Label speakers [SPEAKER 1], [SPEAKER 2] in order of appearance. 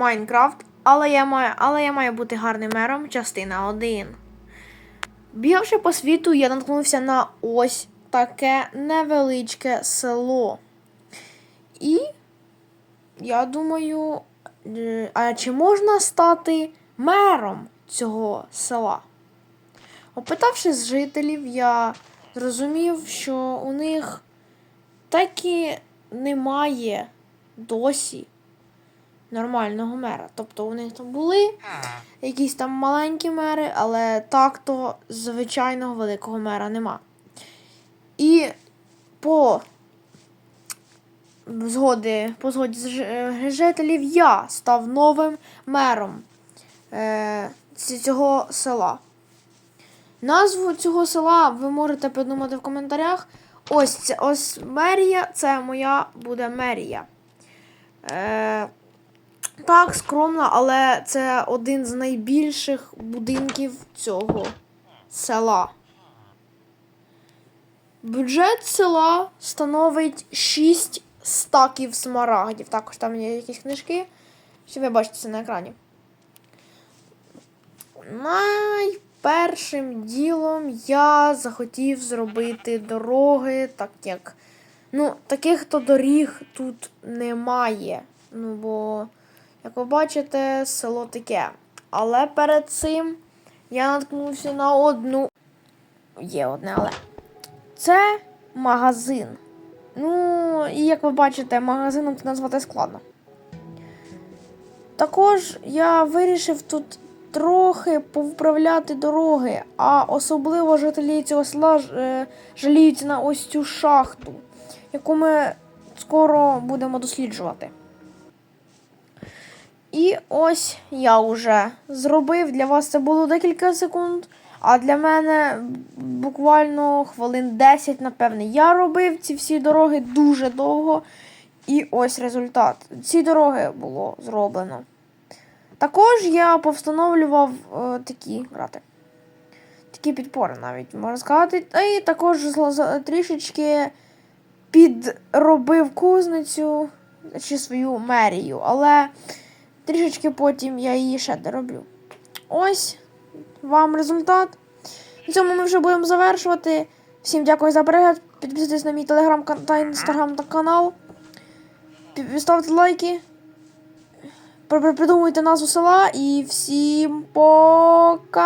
[SPEAKER 1] Майнкрафт, але я маю, але я маю бути гарним мером, частина 1. Бігавши по світу, я наткнувся на ось таке невеличке село. І я думаю, е, а чи можна стати мером цього села? Опитавши з жителів, я зрозумів, що у них таки немає досі нормального мера. Тобто у них там були якісь там маленькі мери, але так-то звичайного великого мера нема. І по згоди, по згоді з е, жителів я став новим мером е, цього села. Назву цього села ви можете придумати в коментарях. Ось це ось мерія, це моя буде мерія. Е, так, скромно, але це один з найбільших будинків цього села. Бюджет села становить 6 стаків смарагдів. Також там є якісь книжки. Що ви бачите це на екрані. Найпершим ділом я захотів зробити дороги, так як. Ну, таких то доріг тут немає. Ну, бо, як ви бачите, село таке. Але перед цим я наткнувся на одну. Є одне, але. Це магазин. Ну, і як ви бачите, магазином це назвати складно. Також я вирішив тут трохи повправляти дороги, а особливо жителі цього села е, жаліються на ось цю шахту, яку ми скоро будемо досліджувати. І ось я вже зробив. Для вас це було декілька секунд, а для мене буквально хвилин 10, напевне. Я робив ці всі дороги дуже довго. І ось результат. Ці дороги було зроблено. Також я повстановлював е, такі грати. Такі підпори навіть можна сказати. Та і також трішечки підробив кузницю чи свою мерію, але трішечки потім я її ще дороблю. Ось вам результат. На цьому ми вже будемо завершувати. Всім дякую за перегляд. Підписуйтесь на мій телеграм та інстаграм та канал. Ставте лайки. При- при- Придумуйте назву села і всім пока!